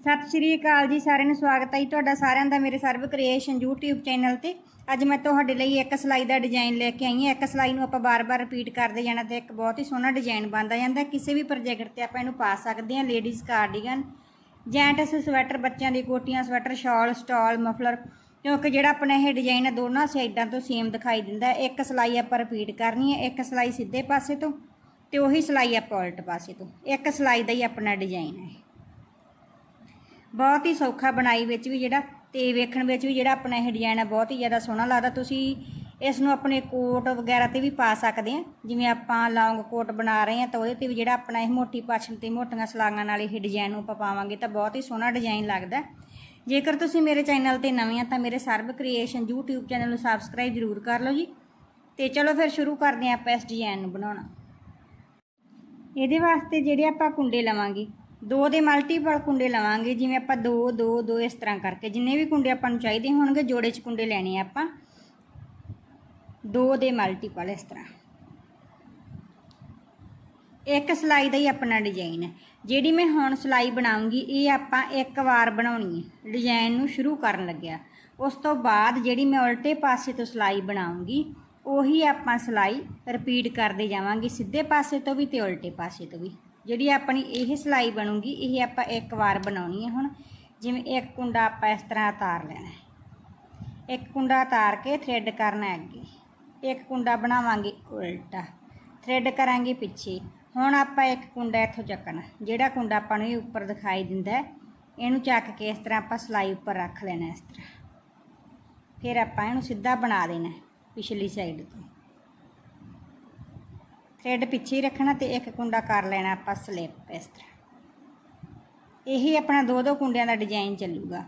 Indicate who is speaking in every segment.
Speaker 1: ਸਤਿ ਸ਼੍ਰੀ ਅਕਾਲ ਜੀ, ਸਾਰਿਆਂ ਨੂੰ ਸਵਾਗਤ ਹੈ ਜੀ ਤੁਹਾਡਾ ਸਾਰਿਆਂ ਦਾ ਮੇਰੇ ਸਰਵ ਕ੍ਰੀਏਸ਼ਨ YouTube ਚੈਨਲ ਤੇ। ਅੱਜ ਮੈਂ ਤੁਹਾਡੇ ਲਈ ਇੱਕ ਸਿਲਾਈ ਦਾ ਡਿਜ਼ਾਈਨ ਲੈ ਕੇ ਆਈ ਹਾਂ। ਇੱਕ ਸਿਲਾਈ ਨੂੰ ਆਪਾਂ ਬਾਰ-ਬਾਰ ਰਿਪੀਟ ਕਰਦੇ ਜਾਣਾ ਤੇ ਇੱਕ ਬਹੁਤ ਹੀ ਸੋਹਣਾ ਡਿਜ਼ਾਈਨ ਬਣਦਾ ਜਾਂਦਾ। ਕਿਸੇ ਵੀ ਪ੍ਰੋਜੈਕਟ ਤੇ ਆਪਾਂ ਇਹਨੂੰ ਪਾ ਸਕਦੇ ਹਾਂ ਲੇਡੀਜ਼ ਕਾਰਡੀਗਨ ਜੈਂਟਸ ਸਵੈਟਰ ਬੱਚਿਆਂ ਦੀ ਕੋਟੀਆਂ ਸਵੈਟਰ ਸ਼ਾਲ ਸਟਾਲ ਮਫਲਰ ਕਿਉਂਕਿ ਜਿਹੜਾ ਆਪਣਾ ਇਹ ਡਿਜ਼ਾਈਨ ਹੈ, ਦੋਨਾਂ ਸਾਈਡਾਂ ਤੋਂ ਸੇਮ ਦਿਖਾਈ ਦਿੰਦਾ ਇੱਕ ਸਿਲਾਈ ਆਪਾਂ ਰਿਪੀਟ ਕਰਨੀ ਹੈ, ਇੱਕ ਸਿਲਾਈ ਸਿੱਧੇ ਪਾਸੇ ਤੋਂ ਤੇ ਉਹੀ ਸਿਲਾਈ ਆਪਾਂ ਉਲਟ ਪਾਸੇ ਤੋਂ। ਇੱਕ ਸਿਲਾਈ ਦਾ ਹੀ ਆਪਣਾ ਡਿਜ਼ਾਈਨ ਹੈ ਬਹੁਤ ਹੀ ਸੌਖਾ ਬਣਾਈ ਵਿੱਚ ਵੀ ਜਿਹੜਾ ਤੇ ਵੇਖਣ ਵਿੱਚ ਵੀ ਜਿਹੜਾ ਆਪਣਾ ਇਹ ਡਿਜ਼ਾਈਨ ਆ ਬਹੁਤ ਹੀ ਜ਼ਿਆਦਾ ਸੋਹਣਾ ਲੱਗਦਾ। ਤੁਸੀਂ ਇਸ ਨੂੰ ਆਪਣੇ ਕੋਟ ਵਗੈਰਾ ਤੇ ਵੀ ਪਾ ਸਕਦੇ ਆ। ਜਿਵੇਂ ਆਪਾਂ ਲੌਂਗ ਕੋਟ ਬਣਾ ਰਹੇ ਆ ਤਾਂ ਉਹਦੇ ਤੇ ਵੀ ਜਿਹੜਾ ਆਪਣਾ ਇਹ ਮੋਟੀ ਪਾਛਣ ਤੇ ਮੋਟੀਆਂ ਸਲਾਂਗਾਂ ਨਾਲ ਇਹ ਡਿਜ਼ਾਈਨ ਨੂੰ ਆਪਾਂ ਪਾਵਾਂਗੇ ਤਾਂ ਬਹੁਤ ਹੀ ਸੋਹਣਾ ਡਿਜ਼ਾਈਨ ਲੱਗਦਾ। ਜੇਕਰ ਤੁਸੀਂ ਮੇਰੇ ਚੈਨਲ ਤੇ ਨਵੇਂ ਆ ਤਾਂ ਮੇਰੇ ਸਰਬ ਕ੍ਰੀਏਸ਼ਨ YouTube ਚੈਨਲ ਨੂੰ ਸਬਸਕ੍ਰਾਈਬ ਜ਼ਰੂਰ ਕਰ ਲਓ ਜੀ। ਤੇ ਚਲੋ ਫਿਰ ਸ਼ੁਰੂ ਕਰਦੇ ਆ ਆਪਾਂ ਇਸ ਡਿਜ਼ਾਈਨ ਨੂੰ ਬਣਾਉਣਾ। ਇਹਦੇ ਵਾਸਤੇ ਜਿਹੜੇ ਆਪਾਂ ਕੁੰਡੇ ਲਵਾਂਗੇ ਦੋ ਦੇ ਮਲਟੀਪਲ ਕੁੰਡੇ ਲਵਾਂਗੇ, ਜਿਵੇਂ ਆਪਾਂ ਦੋ ਦੋ ਦੋ ਇਸ ਤਰ੍ਹਾਂ ਕਰਕੇ। ਜਿੰਨੇ ਵੀ ਕੁੰਡੇ ਆਪਾਂ ਨੂੰ ਚਾਹੀਦੇ ਹੋਣਗੇ, ਜੋੜੇ 'ਚ ਕੁੰਡੇ ਲੈਣੇ ਆ ਆਪਾਂ। ਦੋ ਦੇ ਮਲਟੀਪਲ ਇਸ ਤਰ੍ਹਾਂ। ਇੱਕ ਸਿਲਾਈ ਦਾ ਹੀ ਆਪਣਾ ਡਿਜ਼ਾਈਨ ਹੈ। ਜਿਹੜੀ ਮੈਂ ਹੁਣ ਸਿਲਾਈ ਬਣਾਉਂਗੀ, ਇਹ ਆਪਾਂ ਇੱਕ ਵਾਰ ਬਣਾਉਣੀ ਹੈ। ਡਿਜ਼ਾਈਨ ਨੂੰ ਸ਼ੁਰੂ ਕਰਨ ਲੱਗਿਆ। ਉਸ ਤੋਂ ਬਾਅਦ ਜਿਹੜੀ ਮੈਂ ਉਲਟੇ ਪਾਸੇ ਤੋਂ ਸਿਲਾਈ ਬਣਾਉਂਗੀ, ਉਹੀ ਆਪਾਂ ਸਿਲਾਈ ਰਿਪੀਟ ਕਰਦੇ ਜਾਵਾਂਗੇ, ਸਿੱਧੇ ਪਾਸੇ ਤੋਂ ਵੀ ਤੇ ਉਲਟੇ ਪਾਸੇ ਤੋਂ ਵੀ। ਜਿਹੜੀ ਆਪਣੀ ਇਹ ਸਿਲਾਈ ਬਣੂਗੀ, ਇਹ ਆਪਾਂ ਇੱਕ ਵਾਰ ਬਣਾਉਣੀ ਹੈ ਹੁਣ। ਜਿਵੇਂ ਇੱਕ ਕੁੰਡਾ ਆਪਾਂ ਇਸ ਤਰ੍ਹਾਂ ਉਤਾਰ ਲੈਣਾ ਇੱਕ ਕੁੰਡਾ ਉਤਾਰ ਕੇ ਥ੍ਰੈਡ ਕਰਨਾ ਅੱਗੇ। ਇੱਕ ਕੁੰਡਾ ਬਣਾਵਾਂਗੇ ਉਲਟਾ। ਥ੍ਰੈਡ ਕਰਾਂਗੇ ਪਿੱਛੇ। ਹੁਣ ਆਪਾਂ ਇੱਕ ਕੁੰਡਾ ਇੱਥੋਂ ਚੱਕਣਾ। ਜਿਹੜਾ ਕੁੰਡਾ ਆਪਾਂ ਨੂੰ ਇਹ ਉੱਪਰ ਦਿਖਾਈ ਦਿੰਦਾ ਇਹਨੂੰ ਚੱਕ ਕੇ ਇਸ ਤਰ੍ਹਾਂ ਆਪਾਂ ਸਿਲਾਈ ਉੱਪਰ ਰੱਖ ਲੈਣਾ ਇਸ ਤਰ੍ਹਾਂ। ਫਿਰ ਆਪਾਂ ਇਹਨੂੰ ਸਿੱਧਾ ਬਣਾ ਦੇਣਾ ਪਿਛਲੀ ਸਾਈਡ ਤੋਂ। ਥ੍ਰੈਡ ਪਿੱਛੇ ਹੀ ਰੱਖਣਾ ਤੇ ਇੱਕ ਕੁੰਡਾ ਕਰ ਲੈਣਾ ਆਪਾਂ ਸਲਿੱਪ ਇਸ ਤਰ੍ਹਾਂ। ਇਹੀ ਆਪਣਾ ਦੋ ਦੋ ਕੁੰਡਿਆਂ ਦਾ ਡਿਜ਼ਾਈਨ ਚੱਲੂਗਾ।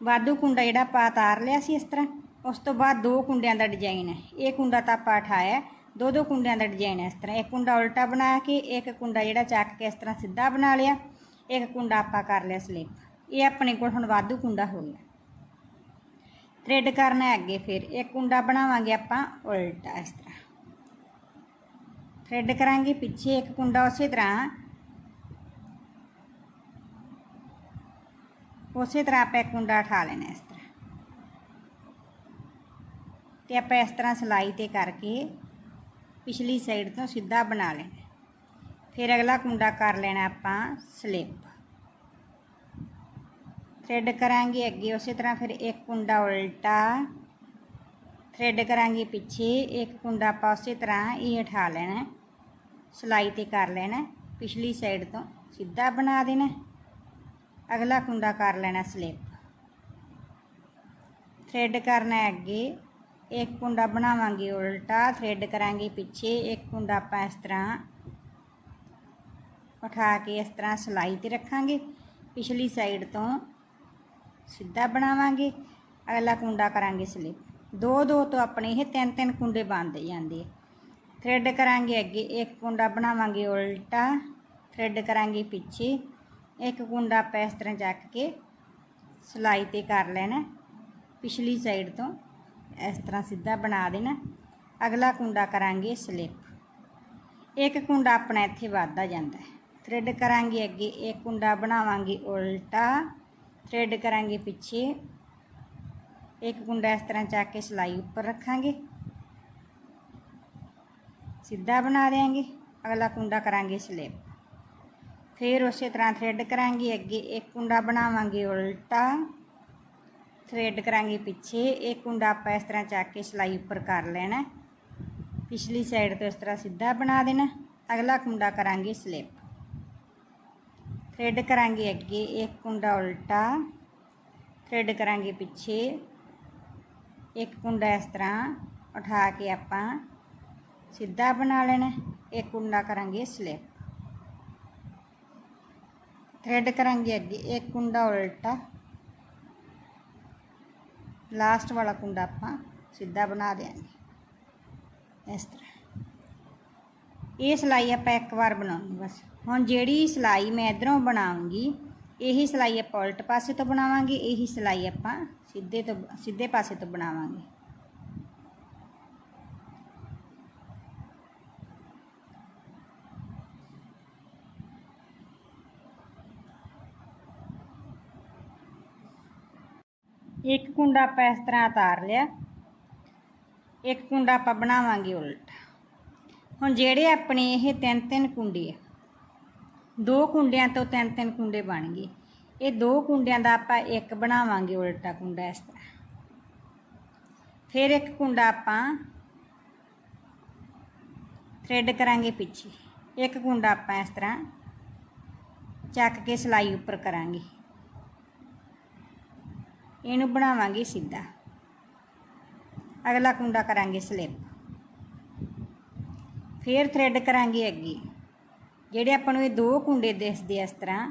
Speaker 1: ਵਾਧੂ ਕੁੰਡਾ ਜਿਹੜਾ ਆਪਾਂ ਉਤਾਰ ਲਿਆ ਸੀ ਇਸ ਤਰ੍ਹਾਂ, ਉਸ ਤੋਂ ਬਾਅਦ ਦੋ ਕੁੰਡਿਆਂ ਦਾ ਡਿਜ਼ਾਈਨ ਹੈ। ਇਹ ਕੁੰਡਾ ਤਾਂ ਆਪਾਂ ਉਠਾਇਆ, ਦੋ ਦੋ ਕੁੰਡਿਆਂ ਦਾ ਡਿਜ਼ਾਈਨ ਹੈ ਇਸ ਤਰ੍ਹਾਂ। ਇੱਕ ਕੁੰਡਾ ਉਲਟਾ ਬਣਾ ਕੇ, ਇੱਕ ਕੁੰਡਾ ਜਿਹੜਾ ਚੱਕ ਕੇ ਇਸ ਤਰ੍ਹਾਂ ਸਿੱਧਾ ਬਣਾ ਲਿਆ, ਇੱਕ ਕੁੰਡਾ ਆਪਾਂ ਕਰ ਲਿਆ ਸਲਿੱਪ। ਇਹ ਆਪਣੇ ਕੋਲ ਹੁਣ ਵਾਧੂ ਕੁੰਡਾ ਹੋ ਗਿਆ। ਥ੍ਰੈਡ ਕਰਨਾ ਅੱਗੇ ਫਿਰ। ਇੱਕ ਕੁੰਡਾ ਬਣਾਵਾਂਗੇ ਆਪਾਂ ਉਲਟਾ ਇਸ ਤਰ੍ਹਾਂ। ਥ੍ਰੈਡ ਕਰਾਂਗੇ, ਪਿੱਛੇ ਇੱਕ ਕੁੰਡਾ ਉਸੇ ਤਰ੍ਹਾਂ। ਉਸੇ ਤਰ੍ਹਾਂ ਆਪਾਂ ਇੱਕ ਕੁੰਡਾ ਉਠਾ ਲੈਣਾ ਇਸ ਤਰ੍ਹਾਂ। ਤੇ ਆਪਾਂ ਇਸ ਤਰ੍ਹਾਂ ਸਲਾਈ ਤੇ ਕਰਕੇ ਪਿਛਲੀ ਸਾਈਡ ਤੋਂ ਸਿੱਧਾ ਬਣਾ ਲੈਣਾ। ਫਿਰ ਅਗਲਾ ਕੁੰਡਾ ਕਰ ਲੈਣਾ ਆਪਾਂ ਸਲਿੱਪ। ਥਰੈਡ ਕਰਾਂਗੇ ਅੱਗੇ, ਉਸੇ ਤਰ੍ਹਾਂ ਫਿਰ ਇੱਕ ਕੁੰਡਾ ਉਲਟਾ। ਥਰੈਡ ਕਰਾਂਗੇ ਪਿੱਛੇ, ਇੱਕ ਕੁੰਡਾ ਆਪਾਂ ਉਸੇ ਤਰ੍ਹਾਂ ਇਹ ਉਠਾ ਲੈਣਾ। ਸਲਾਈ ਤੇ ਕਰ ਲੈਣਾ ਪਿਛਲੀ ਸਾਈਡ ਤੋਂ ਸਿੱਧਾ ਬਣਾ ਦੇਣਾ ਅਗਲਾ ਕੁੰਡਾ ਕਰ ਲੈਣਾ ਸਲਿੱਪ ਥ੍ਰੈਡ ਕਰਨਾ ਅੱਗੇ। ਇੱਕ ਕੁੰਡਾ ਬਣਾਵਾਂਗੇ ਉਲਟਾ ਥ੍ਰੈਡ ਕਰਾਂਗੇ ਪਿੱਛੇ। ਇੱਕ ਕੁੰਡਾ ਆਪਾਂ ਇਸ ਤਰ੍ਹਾਂ ਉਠਾ ਕੇ ਇਸ ਤਰ੍ਹਾਂ ਸਲਾਈ ਤੇ ਰੱਖਾਂਗੇ। ਪਿਛਲੀ ਸਾਈਡ ਤੋਂ ਸਿੱਧਾ ਬਣਾਵਾਂਗੇ। ਅਗਲਾ ਕੁੰਡਾ ਕਰਾਂਗੇ ਸਲਿੱਪ ਦੋ ਦੋ ਤੋਂ ਆਪਣੇ ਇਹ ਤਿੰਨ ਤਿੰਨ ਕੁੰਡੇ ਬਣਦੇ ਜਾਂਦੇ ਆ। ਥ੍ਰੈਡ ਕਰਾਂਗੇ ਅੱਗੇ, ਇੱਕ ਕੁੰਡਾ ਬਣਾਵਾਂਗੇ ਉਲਟਾ ਥ੍ਰੈਡ ਕਰਾਂਗੇ ਪਿੱਛੇ, ਇੱਕ ਕੁੰਡਾ ਆਪਾਂ ਇਸ ਤਰ੍ਹਾਂ ਚੱਕ ਕੇ ਸਲਾਈ ਤੇ ਕਰ ਲੈਣਾ, ਪਿਛਲੀ ਸਾਈਡ ਤੋਂ ਇਸ ਤਰ੍ਹਾਂ ਸਿੱਧਾ ਬਣਾ ਦੇਣਾ। ਅਗਲਾ ਕੁੰਡਾ ਕਰਾਂਗੇ ਸਲਿੱਪ ਇੱਕ ਕੁੰਡਾ ਆਪਣਾ ਇੱਥੇ ਵੱਧਦਾ ਜਾਂਦਾ ਹੈ। ਥ੍ਰੈਡ ਕਰਾਂਗੇ ਅੱਗੇ, ਇੱਕ ਕੁੰਡਾ ਬਣਾਵਾਂਗੇ ਉਲਟਾ ਥ੍ਰੈਡ ਕਰਾਂਗੇ ਪਿੱਛੇ। ਇੱਕ ਕੁੰਡਾ ਇਸ ਤਰ੍ਹਾਂ ਚੱਕ ਕੇ ਸਲਾਈ ਉੱਪਰ ਰੱਖਾਂਗੇ। ਸਿੱਧਾ ਬਣਾ ਦੇਾਂਗੇ ਅਗਲਾ ਕੁੰਡਾ ਕਰਾਂਗੇ ਸਲਿੱਪ ਫਿਰ ਉਸੇ ਤਰ੍ਹਾਂ ਥ੍ਰੈਡ ਕਰਾਂਗੇ ਅੱਗੇ ਇੱਕ ਕੁੰਡਾ ਬਣਾਵਾਂਗੇ ਉਲਟਾ ਥ੍ਰੈਡ ਕਰਾਂਗੇ ਪਿੱਛੇ ਇੱਕ ਕੁੰਡਾ ਆਪਾਂ ਇਸ ਤਰ੍ਹਾਂ ਚੱਕ ਕੇ ਸਲਾਈ ਉੱਪਰ ਕਰ ਲੈਣਾ ਪਿਛਲੀ ਸਾਈਡ ਤੋਂ ਇਸ ਤਰ੍ਹਾਂ ਸਿੱਧਾ ਬਣਾ ਦੇਣਾ ਅਗਲਾ ਕੁੰਡਾ ਕਰਾਂਗੇ ਸਲਿੱਪ ਥ੍ਰੈਡ ਕਰਾਂਗੇ ਅੱਗੇ ਇੱਕ ਕੁੰਡਾ ਉਲਟਾ ਥ੍ਰੈਡ ਕਰਾਂਗੇ ਪਿੱਛੇ ਇੱਕ ਕੁੰਡਾ ਇਸ ਤਰ੍ਹਾਂ ਉਠਾ ਕੇ ਆਪਾਂ ਸਿੱਧਾ ਬਣਾ ਲੈਣਾ ਇੱਕ ਕੁੰਡਾ ਕਰਾਂਗੇ ਸਲਿੱਪ ਥ੍ਰੈਡ ਕਰਾਂਗੇ ਅੱਗੇ। ਇੱਕ ਕੁੰਡਾ ਉਲਟਾ। ਲਾਸਟ ਵਾਲਾ ਕੁੰਡਾ ਆਪਾਂ ਸਿੱਧਾ ਬਣਾ ਦੇਾਂਗੇ ਇਸ ਤਰ੍ਹਾਂ। ਇਹ ਸਿਲਾਈ ਆਪਾਂ ਇੱਕ ਵਾਰ ਬਣਾਉਣੀ ਬਸ। ਹੁਣ ਜਿਹੜੀ ਸਿਲਾਈ ਮੈਂ ਇਧਰੋਂ ਬਣਾਉਂਗੀ, ਇਹੀ ਸਿਲਾਈ ਆਪਾਂ ਉਲਟ ਪਾਸੇ ਤੋਂ ਬਣਾਵਾਂਗੇ, ਇਹੀ ਸਿਲਾਈ ਆਪਾਂ ਸਿੱਧੇ ਤੋਂ, ਸਿੱਧੇ ਪਾਸੇ ਤੋਂ ਬਣਾਵਾਂਗੇ। ਇੱਕ ਕੁੰਡਾ ਆਪਾਂ ਇਸ ਤਰ੍ਹਾਂ ਉਤਾਰ ਲਿਆ। ਇੱਕ ਕੁੰਡਾ ਆਪਾਂ ਬਣਾਵਾਂਗੇ ਉਲਟ। ਹੁਣ ਜਿਹੜੇ ਆਪਣੇ ਇਹ ਤਿੰਨ ਤਿੰਨ ਕੁੰਡੇ ਆ, ਦੋ ਕੁੰਡਿਆਂ ਤੋਂ ਤਿੰਨ ਤਿੰਨ ਕੁੰਡੇ ਬਣ ਗਏ। ਇਹ ਦੋ ਕੁੰਡਿਆਂ ਦਾ ਆਪਾਂ ਇੱਕ ਬਣਾਵਾਂਗੇ ਉਲਟਾ ਕੁੰਡਾ ਇਸ ਤਰ੍ਹਾਂ। ਫਿਰ ਇੱਕ ਕੁੰਡਾ ਆਪਾਂ ਥ੍ਰੈਡ ਕਰਾਂਗੇ ਪਿੱਛੇ। ਇੱਕ ਕੁੰਡਾ ਆਪਾਂ ਇਸ ਤਰ੍ਹਾਂ ਚੱਕ ਕੇ ਸਲਾਈ ਉੱਪਰ ਕਰਾਂਗੇ। ਇਹਨੂੰ ਬਣਾਵਾਂਗੇ ਸਿੱਧਾ। ਅਗਲਾ ਕੁੰਡਾ ਕਰਾਂਗੇ ਸਲਿਪ। ਫਿਰ ਥ੍ਰੈਡ ਕਰਾਂਗੇ ਅੱਗੇ। ਜਿਹੜੇ ਆਪਾਂ ਨੂੰ ਇਹ ਦੋ ਕੁੰਡੇ ਦਿਸਦੇ ਇਸ ਤਰ੍ਹਾਂ,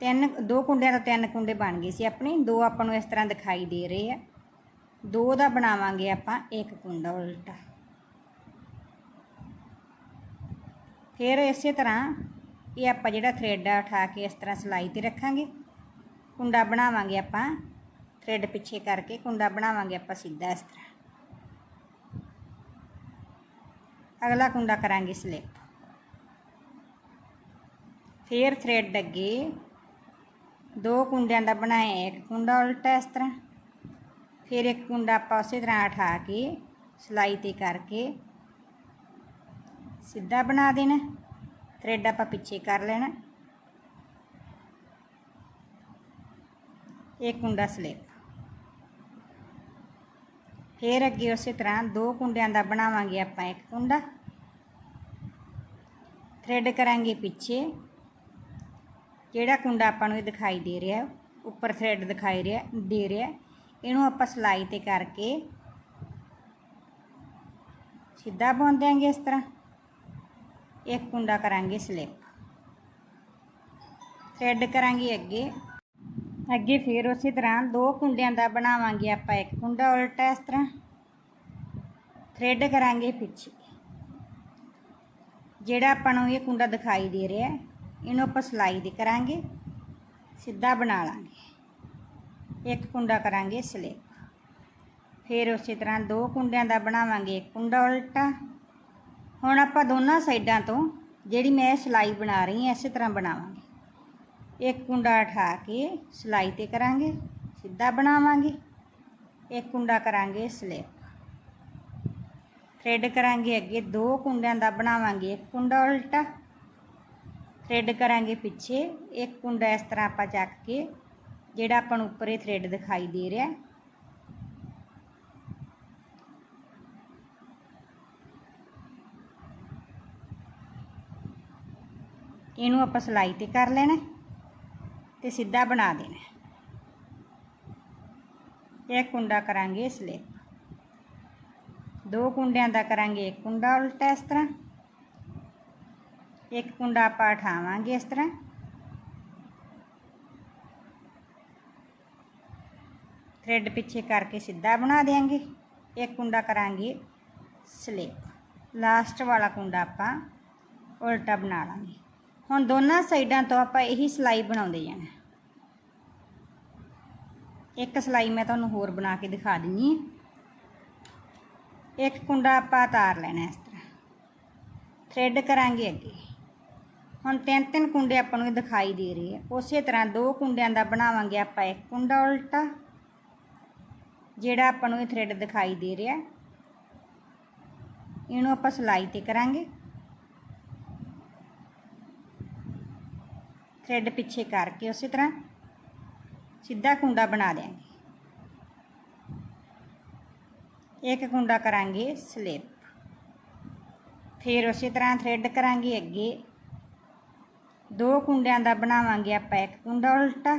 Speaker 1: ਤਿੰਨ, ਦੋ ਕੁੰਡਿਆਂ ਦਾ ਤਿੰਨ ਕੁੰਡੇ ਬਣ ਗਏ ਸੀ ਆਪਣੇ, ਦੋ ਆਪਾਂ ਨੂੰ ਇਸ ਤਰ੍ਹਾਂ ਦਿਖਾਈ ਦੇ ਰਹੇ ਆ। ਦੋ ਦਾ ਬਣਾਵਾਂਗੇ ਆਪਾਂ, ਇੱਕ ਕੁੰਡਾ ਉਲਟਾ। ਫਿਰ ਇਸੇ ਤਰ੍ਹਾਂ ਇਹ ਆਪਾਂ ਜਿਹੜਾ ਥ੍ਰੈਡ ਆ ਉਠਾ ਕੇ ਇਸ ਤਰ੍ਹਾਂ ਸਲਾਈ ਤੇ ਰੱਖਾਂਗੇ। ਕੁੰਡਾ ਬਣਾਵਾਂਗੇ ਆਪਾਂ ਥ੍ਰੈਡ ਪਿੱਛੇ ਕਰਕੇ ਕੁੰਡਾ ਬਣਾਵਾਂਗੇ ਆਪਾਂ ਸਿੱਧਾ ਇਸ ਤਰ੍ਹਾਂ ਅਗਲਾ ਕੁੰਡਾ ਕਰਾਂਗੇ ਸਲਿਪ ਫਿਰ ਥ੍ਰੈਡ ਅੱਗੇ ਦੋ ਕੁੰਡਿਆਂ ਦਾ ਬਣਾਇਆ ਇੱਕ ਕੁੰਡਾ ਉਲਟਾ ਇਸ ਤਰ੍ਹਾਂ ਫਿਰ ਇੱਕ ਕੁੰਡਾ ਆਪਾਂ ਉਸੇ ਤਰ੍ਹਾਂ ਉਠਾ ਕੇ ਸਲਾਈ ਤੇ ਕਰਕੇ ਸਿੱਧਾ ਬਣਾ ਦੇਣਾ ਥ੍ਰੈਡ ਆਪਾਂ ਪਿੱਛੇ ਕਰ ਲੈਣਾ ਇੱਕ ਕੁੰਡਾ ਸਲਿਪ ਫਿਰ ਅੱਗੇ ਉਸੇ ਤਰ੍ਹਾਂ ਦੋ ਕੁੰਡਿਆਂ ਦਾ ਬਣਾਵਾਂਗੇ ਆਪਾਂ ਇੱਕ ਕੁੰਡਾ। ਥ੍ਰੈਡ ਕਰਾਂਗੇ ਪਿੱਛੇ। ਜਿਹੜਾ ਕੁੰਡਾ ਆਪਾਂ ਨੂੰ ਇਹ ਦਿਖਾਈ ਦੇ ਰਿਹਾ, ਉੱਪਰ ਥ੍ਰੈਡ ਦਿਖਾਈ ਰਿਹਾ, ਦੇ ਰਿਹਾ। ਇਹਨੂੰ ਆਪਾਂ ਸਲਾਈ ਤੇ ਕਰਕੇ ਸਿੱਧਾ ਬੁਣ ਦਿਆਂਗੇ ਇਸ ਤਰ੍ਹਾਂ। ਇੱਕ ਕੁੰਡਾ ਕਰਾਂਗੇ ਸਲਿਪ ਥ੍ਰੈਡ ਕਰਾਂਗੇ ਅੱਗੇ। ਅੱਗੇ ਫਿਰ ਉਸੇ ਤਰ੍ਹਾਂ ਦੋ ਕੁੰਡਿਆਂ ਦਾ ਬਣਾਵਾਂਗੇ ਆਪਾਂ ਇੱਕ ਕੁੰਡਾ ਉਲਟਾ ਇਸ ਤਰ੍ਹਾਂ। ਥ੍ਰੈਡ ਕਰਾਂਗੇ ਪਿੱਛੇ। ਜਿਹੜਾ ਆਪਾਂ ਨੂੰ ਇਹ ਕੁੰਡਾ ਦਿਖਾਈ ਦੇ ਰਿਹਾ, ਇਹਨੂੰ ਆਪਾਂ ਸਲਾਈ ਦੇ ਕਰਾਂਗੇ, ਸਿੱਧਾ ਬਣਾ ਲਾਂਗੇ। ਇੱਕ ਕੁੰਡਾ ਕਰਾਂਗੇ ਸਲਿਪ ਫਿਰ ਉਸੇ ਤਰ੍ਹਾਂ ਦੋ ਕੁੰਡਿਆਂ ਦਾ ਬਣਾਵਾਂਗੇ ਇੱਕ ਕੁੰਡਾ ਉਲਟਾ। ਹੁਣ ਆਪਾਂ ਦੋਨਾਂ ਸਾਈਡਾਂ ਤੋਂ ਜਿਹੜੀ ਮੈਂ ਸਲਾਈ ਬਣਾ ਰਹੀ ਹਾਂ, ਇਸੇ ਤਰ੍ਹਾਂ ਬਣਾਵਾਂਗੇ। ਇੱਕ ਕੁੰਡਾ ਉਠਾ ਕੇ ਸਿਲਾਈ ਤੇ ਕਰਾਂਗੇ, ਸਿੱਧਾ ਬਣਾਵਾਂਗੇ। ਇੱਕ ਕੁੰਡਾ ਕਰਾਂਗੇ ਸਲਿਪ। ਥ੍ਰੈਡ ਕਰਾਂਗੇ ਅੱਗੇ, ਦੋ ਕੁੰਡਿਆਂ ਦਾ ਬਣਾਵਾਂਗੇ ਇੱਕ ਕੁੰਡਾ ਉਲਟਾ। ਥ੍ਰੈਡ ਕਰਾਂਗੇ ਪਿੱਛੇ, ਇੱਕ ਕੁੰਡਾ ਇਸ ਤਰ੍ਹਾਂ ਆਪਾਂ ਚੱਕ ਕੇ, ਜਿਹੜਾ ਆਪਾਂ ਨੂੰ ਉੱਪਰ ਇਹ ਥ੍ਰੈਡ ਦਿਖਾਈ ਦੇ ਰਿਹਾ। ਇਹਨੂੰ ਆਪਾਂ ਸਲਾਈ ਤੇ ਕਰ ਲੈਣਾ। ਤੇ ਸਿੱਧਾ ਬਣਾ ਦੇਣਾ ਇਹ ਕੁੰਡਾ ਕਰਾਂਗੇ ਸਲਿਪ ਦੋ ਕੁੰਡਿਆਂ ਦਾ ਕਰਾਂਗੇ ਇੱਕ ਕੁੰਡਾ ਉਲਟਾ ਇਸ ਤਰ੍ਹਾਂ ਇੱਕ ਕੁੰਡਾ ਆਪਾਂ ਉਠਾਵਾਂਗੇ ਇਸ ਤਰ੍ਹਾਂ ਥ੍ਰੈਡ ਪਿੱਛੇ ਕਰਕੇ ਸਿੱਧਾ ਬਣਾ ਦੇਾਂਗੇ ਇੱਕ ਕੁੰਡਾ ਕਰਾਂਗੇ ਸਲਿਪ ਲਾਸਟ ਵਾਲਾ ਕੁੰਡਾ ਆਪਾਂ ਉਲਟਾ ਬਣਾ ਲਾਂਗੇ ਹੁਣ ਦੋਨਾਂ ਸਾਈਡਾਂ ਤੋਂ ਆਪਾਂ ਇਹੀ ਸਲਾਈ ਬਣਾਉਂਦੇ ਜਾਣਾ ਇੱਕ ਸਲਾਈ ਮੈਂ ਤੁਹਾਨੂੰ ਹੋਰ ਬਣਾ ਕੇ ਦਿਖਾ ਦਿੰਨੀ ਹਾਂ। ਇੱਕ ਕੁੰਡਾ ਆਪਾਂ ਉਤਾਰ ਲੈਣਾ ਇਸ ਤਰ੍ਹਾਂ। ਥ੍ਰੈਡ ਕਰਾਂਗੇ ਅੱਗੇ। ਹੁਣ ਤਿੰਨ ਤਿੰਨ ਕੁੰਡੇ ਆਪਾਂ ਨੂੰ ਇਹ ਦਿਖਾਈ ਦੇ ਰਹੇ ਆ। ਉਸੇ ਤਰ੍ਹਾਂ ਦੋ ਕੁੰਡਿਆਂ ਦਾ ਬਣਾਵਾਂਗੇ ਆਪਾਂ ਇੱਕ ਕੁੰਡਾ ਉਲਟਾ, ਜਿਹੜਾ ਆਪਾਂ ਨੂੰ ਇਹ ਥ੍ਰੈਡ ਦਿਖਾਈ ਦੇ ਰਿਹਾ। ਇਹਨੂੰ ਆਪਾਂ ਸਲਾਈ ਤੇ ਕਰਾਂਗੇ। ਥ੍ਰੈਡ ਪਿੱਛੇ ਕਰਕੇ ਉਸੇ ਤਰ੍ਹਾਂ ਸਿੱਧਾ ਕੁੰਡਾ ਬਣਾ ਦਿਆਂਗੇ। ਇੱਕ ਕੁੰਡਾ ਕਰਾਂਗੇ ਸਲਿਪ। ਫਿਰ ਉਸੇ ਤਰ੍ਹਾਂ ਥ੍ਰੈਡ ਕਰਾਂਗੇ ਅੱਗੇ। ਦੋ ਕੁੰਡਿਆਂ ਦਾ ਬਣਾਵਾਂਗੇ ਆਪਾਂ ਇੱਕ ਕੁੰਡਾ ਉਲਟਾ।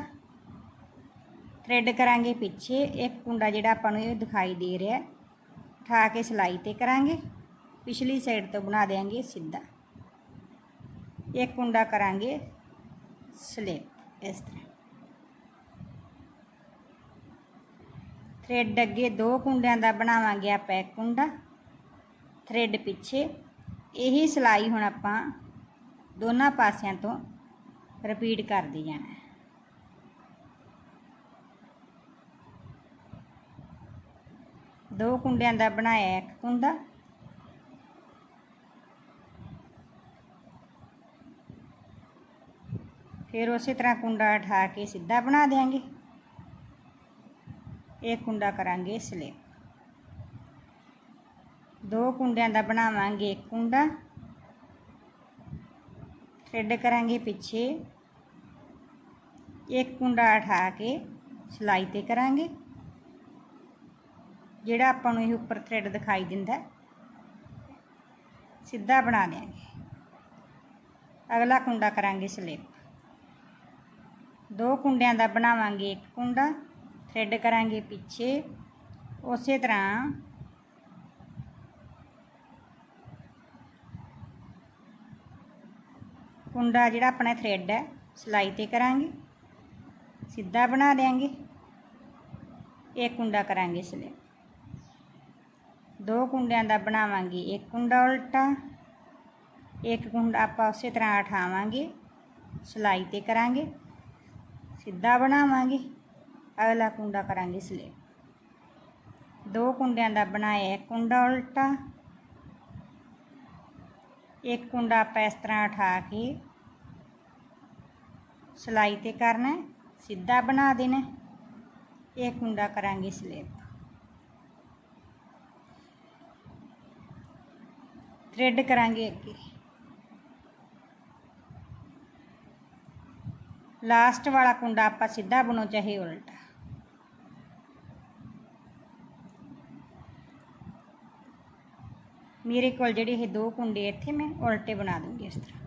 Speaker 1: ਥ੍ਰੈਡ ਕਰਾਂਗੇ ਪਿੱਛੇ, ਇੱਕ ਕੁੰਡਾ ਜਿਹੜਾ ਆਪਾਂ ਨੂੰ ਇਹ ਦਿਖਾਈ ਦੇ ਰਿਹਾ, ਉਠਾ ਕੇ ਸਲਾਈ ਤੇ ਕਰਾਂਗੇ। ਪਿਛਲੀ ਸਾਈਡ ਤੋਂ ਬਣਾ ਦੇਾਂਗੇ ਸਿੱਧਾ। ਇੱਕ ਕੁੰਡਾ ਕਰਾਂਗੇ ਸਲਿਪ ਇਸ ਤਰ੍ਹਾਂ ਥ੍ਰੈਡ ਅੱਗੇ ਦੋ ਕੁੰਡਿਆਂ ਦਾ ਬਣਾਵਾਂਗੇ ਆਪਾਂ ਇੱਕ ਕੁੰਡਾ। ਥ੍ਰੈਡ ਪਿੱਛੇ। ਇਹੀ ਸਲਾਈ ਹੁਣ ਆਪਾਂ ਦੋਨਾਂ ਪਾਸਿਆਂ ਤੋਂ ਰਿਪੀਟ ਕਰਦੇ ਜਾਣਾ। ਹੈ। ਦੋ ਕੁੰਡਿਆਂ ਦਾ ਬਣਾਇਆ ਇੱਕ ਕੁੰਡਾ। ਫਿਰ ਉਸੇ ਤਰ੍ਹਾਂ ਕੁੰਡਾ ਉਠਾ ਕੇ ਸਿੱਧਾ ਬਣਾ ਦੇਾਂਗੇ ਇਹ ਕੁੰਡਾ ਕਰਾਂਗੇ ਸਲਿਪ ਦੋ ਕੁੰਡਿਆਂ ਦਾ ਬਣਾਵਾਂਗੇ ਇੱਕ ਕੁੰਡਾ ਥ੍ਰੈਡ ਕਰਾਂਗੇ ਪਿੱਛੇ ਇੱਕ ਕੁੰਡਾ ਉਠਾ ਕੇ ਸਿਲਾਈ ਤੇ ਕਰਾਂਗੇ ਜਿਹੜਾ ਆਪਾਂ ਨੂੰ ਇਹ ਉੱਪਰ ਥ੍ਰੈਡ ਦਿਖਾਈ ਦਿੰਦਾ ਹੈ, ਸਿੱਧਾ ਬਣਾ ਦਿਆਂਗੇ ਅਗਲਾ ਕੁੰਡਾ ਕਰਾਂਗੇ ਸਲਿਪ ਦੋ ਕੁੰਡਿਆਂ ਦਾ ਬਣਾਵਾਂਗੇ, ਇੱਕ ਕੁੰਡਾ ਥ੍ਰੈਡ ਕਰਾਂਗੇ ਪਿੱਛੇ, ਉਸੇ ਤਰ੍ਹਾਂ। ਕੁੰਡਾ ਜਿਹੜਾ ਆਪਣਾ ਥ੍ਰੈਡ ਹੈ, ਸਿਲਾਈ ਤੇ ਕਰਾਂਗੇ, ਸਿੱਧਾ ਬਣਾ ਦੇਾਂਗੇ ਇੱਕ ਕੁੰਡਾ ਕਰਾਂਗੇ ਸਲਿਪ ਦੋ ਕੁੰਡਿਆਂ ਦਾ ਬਣਾਵਾਂਗੇ, ਇੱਕ ਕੁੰਡਾ ਉਲਟਾ, ਇੱਕ ਕੁੰਡਾ ਆਪਾਂ ਉਸੇ ਤਰ੍ਹਾਂ ਉਠਾਵਾਂਗੇ, ਸਿਲਾਈ ਤੇ ਕਰਾਂਗੇ। ਸਿੱਧਾ ਬਣਾਵਾਂਗੇ ਅਗਲਾ ਕੁੰਡਾ ਕਰਾਂਗੇ ਸਲਿਪ ਦੋ ਕੁੰਡਿਆਂ ਦਾ ਬਣਾਇਆ ਇੱਕ ਕੁੰਡਾ ਉਲਟਾ ਇੱਕ ਕੁੰਡਾ ਆਪਾਂ ਇਸ ਤਰ੍ਹਾਂ ਉਠਾ ਕੇ ਸਿਲਾਈ ਤੇ ਕਰਨਾ ਹੈ, ਸਿੱਧਾ ਬਣਾ ਦੇਣਾ ਹੈ। ਇਹ ਕੁੰਡਾ ਕਰਾਂਗੇ ਸਲਿਪ ਥ੍ਰੈਡ ਕਰਾਂਗੇ ਅੱਗੇ ਲਾਸਟ ਵਾਲਾ ਕੁੰਡਾ ਆਪਾਂ ਸਿੱਧਾ ਬਣੋ ਚਾਹੇ ਉਲਟਾ। ਮੇਰੇ ਕੋਲ ਜਿਹੜੇ ਇਹ ਦੋ ਕੁੰਡੇ ਇੱਥੇ ਮੈਂ ਉਲਟੇ ਬਣਾ ਦੂੰਗੀ ਇਸ ਤਰ੍ਹਾਂ।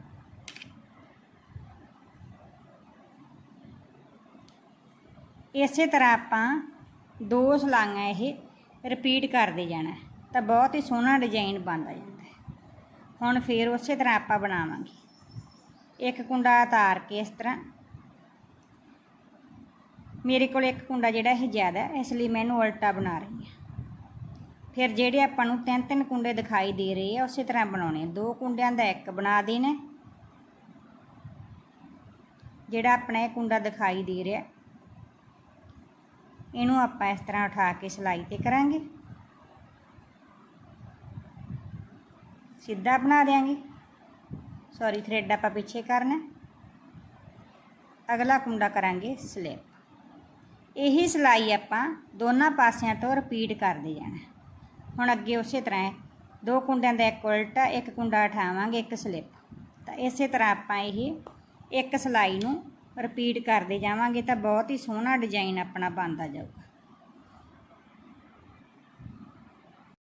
Speaker 1: ਇਸੇ ਤਰ੍ਹਾਂ ਆਪਾਂ ਦੋ ਸਲਾਈਆਂ ਇਹ ਰਿਪੀਟ ਕਰਦੇ ਜਾਣਾ ਤਾਂ ਬਹੁਤ ਹੀ ਸੋਹਣਾ ਡਿਜ਼ਾਈਨ ਬਣਦਾ ਜਾਂਦਾ ਹੈ। ਹੁਣ ਫੇਰ ਉਸੇ ਤਰ੍ਹਾਂ ਆਪਾਂ ਬਣਾਵਾਂਗੇ। ਇੱਕ ਕੁੰਡਾ ਉਤਾਰ ਕੇ ਇਸ ਤਰ੍ਹਾਂ ਮੇਰੇ ਕੋਲ ਇੱਕ ਕੁੰਡਾ ਜਿਹੜਾ ਇਹ ਜ਼ਿਆਦਾ ਇਸ ਲਈ ਮੈਂ ਇਹਨੂੰ ਉਲਟਾ ਬਣਾ ਰਹੀ ਹਾਂ। ਫਿਰ ਜਿਹੜੇ ਆਪਾਂ ਨੂੰ ਤਿੰਨ ਤਿੰਨ ਕੁੰਡੇ ਦਿਖਾਈ ਦੇ ਰਹੇ ਆ, ਉਸੇ ਤਰ੍ਹਾਂ ਬਣਾਉਣੇ ਆ। ਦੋ ਕੁੰਡਿਆਂ ਦਾ ਇੱਕ ਬਣਾ ਦੇਣਾ ਜਿਹੜਾ ਆਪਣਾ ਇਹ ਕੁੰਡਾ ਦਿਖਾਈ ਦੇ ਰਿਹਾ ਇਹਨੂੰ ਆਪਾਂ ਇਸ ਤਰ੍ਹਾਂ ਉਠਾ ਕੇ ਸਿਲਾਈ ਤੇ ਕਰਾਂਗੇ। ਸਿੱਧਾ ਬਣਾ ਦੇਾਂਗੇ ਸੌਰੀ ਥ੍ਰੈਡ ਆਪਾਂ ਪਿੱਛੇ ਕਰਨਾ ਅਗਲਾ ਕੁੰਡਾ ਕਰਾਂਗੇ ਸਲਿਪ। ਇਹੀ ਸਿਲਾਈ ਆਪਾਂ ਦੋਨਾਂ ਪਾਸਿਆਂ ਤੋਂ ਰਿਪੀਟ ਕਰਦੇ ਜਾਣਾ। ਹੁਣ ਅੱਗੇ ਉਸੇ ਤਰ੍ਹਾਂ ਦੋ ਕੁੰਡਿਆਂ ਦਾ ਇੱਕ ਉਲਟਾ, ਇੱਕ ਕੁੰਡਾ ਉਠਾਵਾਂਗੇ, ਇੱਕ ਸਲਿੱਪ। ਤਾਂ ਇਸੇ ਤਰ੍ਹਾਂ ਆਪਾਂ ਇਹ ਇੱਕ ਸਿਲਾਈ ਨੂੰ ਰਿਪੀਟ ਕਰਦੇ ਜਾਵਾਂਗੇ ਤਾਂ ਬਹੁਤ ਹੀ ਸੋਹਣਾ ਡਿਜ਼ਾਈਨ ਆਪਣਾ ਬਣਦਾ ਜਾਊਗਾ।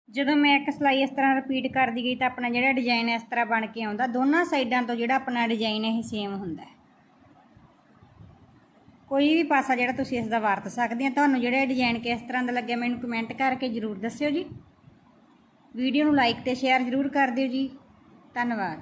Speaker 1: ਜਦੋਂ ਮੈਂ ਇੱਕ ਸਿਲਾਈ ਇਸ ਤਰ੍ਹਾਂ ਰਿਪੀਟ ਕਰਦੀ ਗਈ ਤਾਂ ਆਪਣਾ ਜਿਹੜਾ ਡਿਜ਼ਾਈਨ ਇਸ ਤਰ੍ਹਾਂ ਬਣ ਕੇ ਆਉਂਦਾ, ਦੋਨਾਂ ਸਾਈਡਾਂ ਤੋਂ ਜਿਹੜਾ ਆਪਣਾ ਡਿਜ਼ਾਈਨ ਇਹ ਸੇਮ ਹੁੰਦਾ। ਕੋਈ ਵੀ ਪਾਸਾ ਜਿਹੜਾ ਤੁਸੀਂ ਇਸ ਦਾ ਵਰਤ ਸਕਦੇ ਆ, ਤੁਹਾਨੂੰ ਜਿਹੜਾ ਡਿਜ਼ਾਈਨ ਕਿਸ ਤਰ੍ਹਾਂ ਦਾ ਲੱਗਿਆ ਮੈਨੂੰ ਕਮੈਂਟ ਕਰਕੇ ਜ਼ਰੂਰ ਦੱਸਿਓ ਜੀ। ਵੀਡੀਓ ਨੂੰ ਲਾਈਕ ਤੇ ਸ਼ੇਅਰ ਜ਼ਰੂਰ ਕਰ ਦਿਓ ਜੀ। ਧੰਨਵਾਦ।